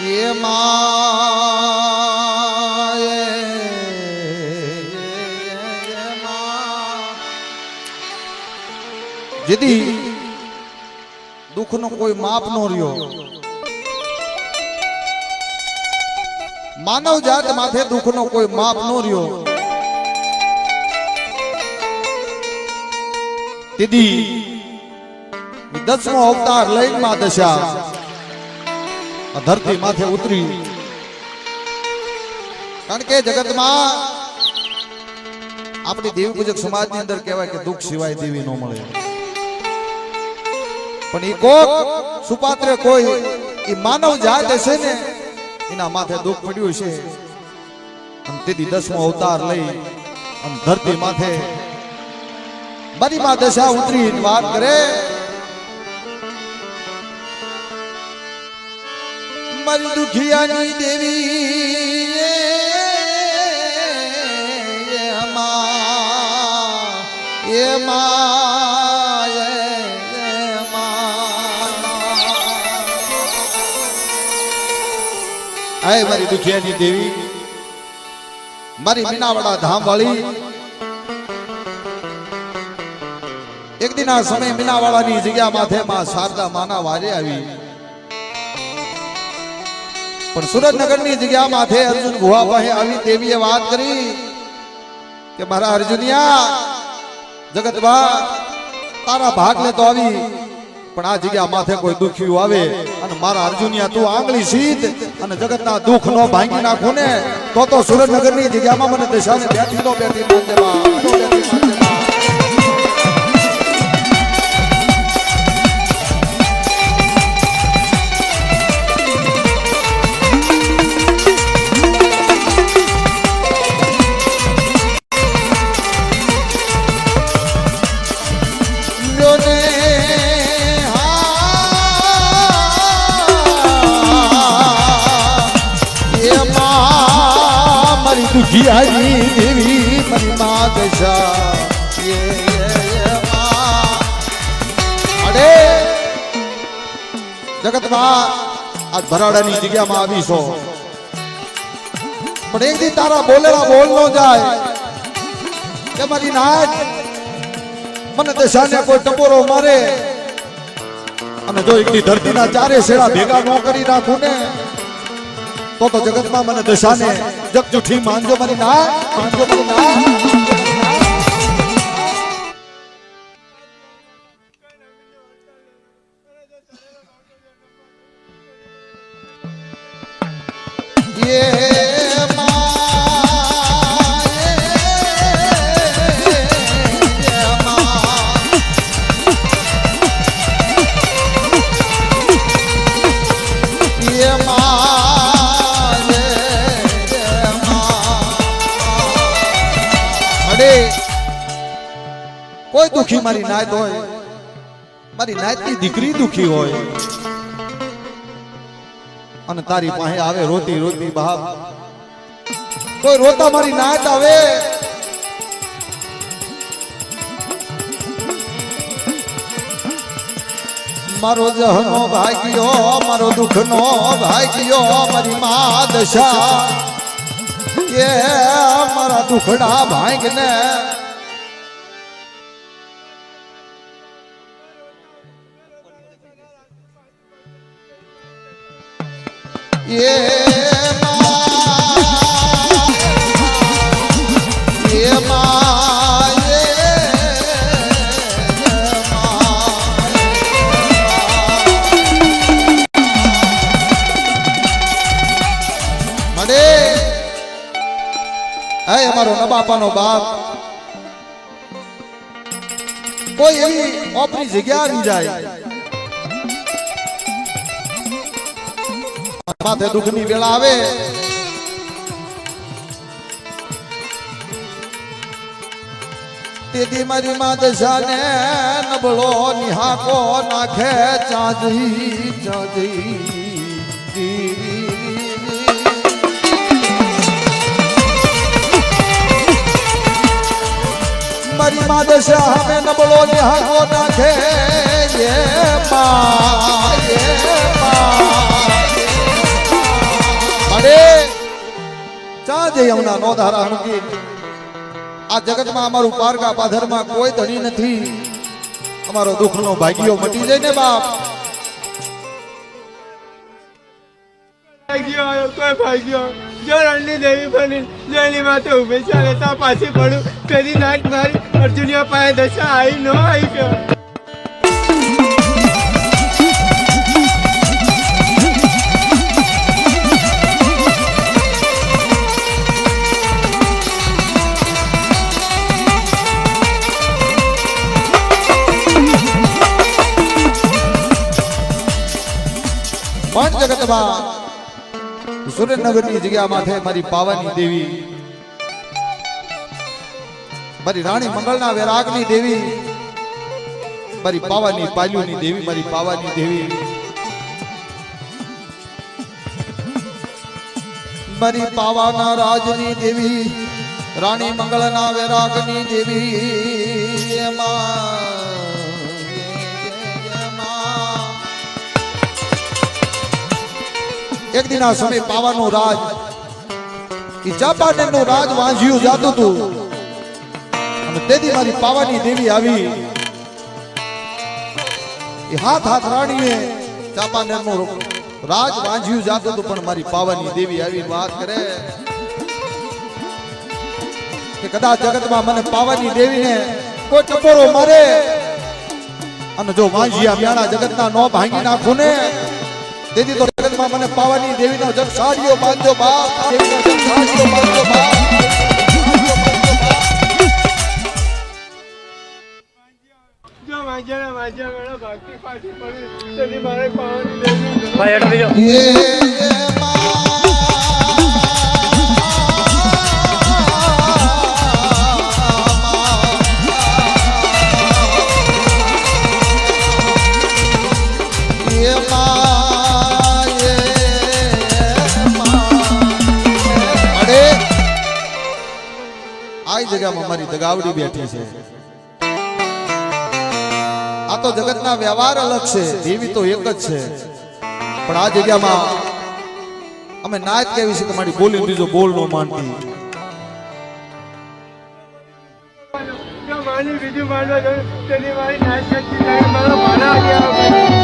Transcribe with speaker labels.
Speaker 1: એમાં જેદી દુઃખનો કોઈ માપ નો રહ્યો. માનવ જાત માથે દુઃખનો કોઈ માપ નો રહ્યો. દીદી દસમો અવતાર લઈને માં દશા. ધરતી માથે ઉતરી. કારણ કે જગતમાં આપણી દેવી પૂજક સમાજની અંદર કહેવાય કે દુઃખ સિવાય દેવી ન મળે. પણ એ કોક સુપાત્ર કોઈ એ માનવ જાત હશે ને, એના માથે દુઃખ પડ્યું છે અને તેથી દસમો અવતાર લઈ અને ધરતી માથે મારી માં દશા ઉતરી વાત કરે. મારી દુખિયાની દેવી. એમાં એમાં આય મારી દુખિયાની દેવી. મારી મીનાવાડા ધામ વાળી એક દિન આ સમય મીનાવાડાની જગ્યા માથે માં શારદા માના વારે આવી. પણ સુરતનગરની જગ્યા માથે અર્જુન ગુહા પાસે આવી દેવીએ વાત કરી કે મારા અર્જુનિયા જગતબા તારા ભાગ લે તો આવી, પણ આ જગ્યા માથે કોઈ દુખ્યું આવે અને મારા અર્જુનિયા તું આંગળી સીધ અને જગતના દુઃખ નો ભાંગી નાખું ને, તો તો સુરતનગરની જગ્યામાં મને દશાને બેઠી તો બેઠી દુખિયાની દેવી મારી દશા. અરે, જગતમાં આ ભરાડાની જગ્યામાં આવી છો પણ એક દી તારા બોલેલા બોલ નો જાય. કે મારી નાચ મને દશાને કોઈ ટપોરો મારે. અને જો એકની ધરતીના ચારે શેડા ભેગા ન કરી નાખું ને તો તો જગતમાં મને દશાને જગજુઠી માનજો મારી ના માનજો મારી ના એ કોઈ દુખી, મારી નાત હોય. મારી નાતની દીકરી દુખી હોય. અને તારી પાસે આવે રોતી રોતી બાપ. કોઈ રોતા મારી નાત આવે. મારો જહનો ભાગ્યો, મારો દુઃખનો ભાગ્યો, મારી મા દશા. એ મારા દુખડા ભાંગને અમારો નબાપાનો બાપ. કોઈ એવી ઓપરી જગ્યા આવી જાય. માથે દુઃખની વેળા આવે. તેથી મારી માં દશાને નબળો નિહાકો નાખે ચાંદી ચાંદી મારી માં દશા અમે નબળો નિહાકો નાખે. એ મા જઈ હમણાં નો ધારા હણકી આ જગતમાં અમારું પારકા પાધરમાં કોઈ ધણી નથી. અમારો દુઃખનો ભાગ્યો મટી જાય ને બાપ.
Speaker 2: ભાગ્યો કોઈ ભાગ્યો? જો રણની દેવી બની, જો માથે ઊભી ચાલે તા પાછી પડું. પેલી નાટ મારી અર્જુનિયા પાસે દશા આવી ન આવી કે.
Speaker 1: પણ જગતમાં સુરેન્દ્રનગરની જગ્યા માથે મારી પાવાની દેવી, મારી રાણી મંગળના વેરાગની દેવી, મારી પાવાની પાલ્યુની દેવી, મારી પાવાની દેવી, મારી પાવાના રાજની દેવી, રાણી મંગળના વેરાગની દેવી એમાં એક દિન આ સમય પાવાનું રાજ, ઈ ચાપાનેરનું રાજ વાંઝ્યું જાતું હતું અને તેથી મારી પાવાની દેવી આવી. એ હાથ હાથ રાણીએ ચાપાનેરનું રાજ વાંઝ્યું જાતું હતું પણ મારી પાવાની દેવી આવી વાત કરે. કે કદાચ જગતમાં મને પાવાની દેવીને કોઈ ટપોરો મારે. અને જો વાંઝિયા મ્યાણા જગતના નો ભાંગી નાખું ને, તેથી તો જગતમાં મને પાવાની દેવીનો જગ સાડીઓ બાંધજો બાપ દેવીનો જગ સાડીઓ બાંધો બાપ.
Speaker 2: મેળો
Speaker 1: જગ્યામાં મારી દગાવડી બેઠી છે. આ તો જગતના વ્યવહાર અલગ છે દેવી તો એક જ છે. પણ આ જગ્યામાં અમે નાચ કેવી છે કે મારી બોલી બીજો બોલ નો માનતી.
Speaker 2: બીજું માનવા તેની મારી નાશ કરતી મારો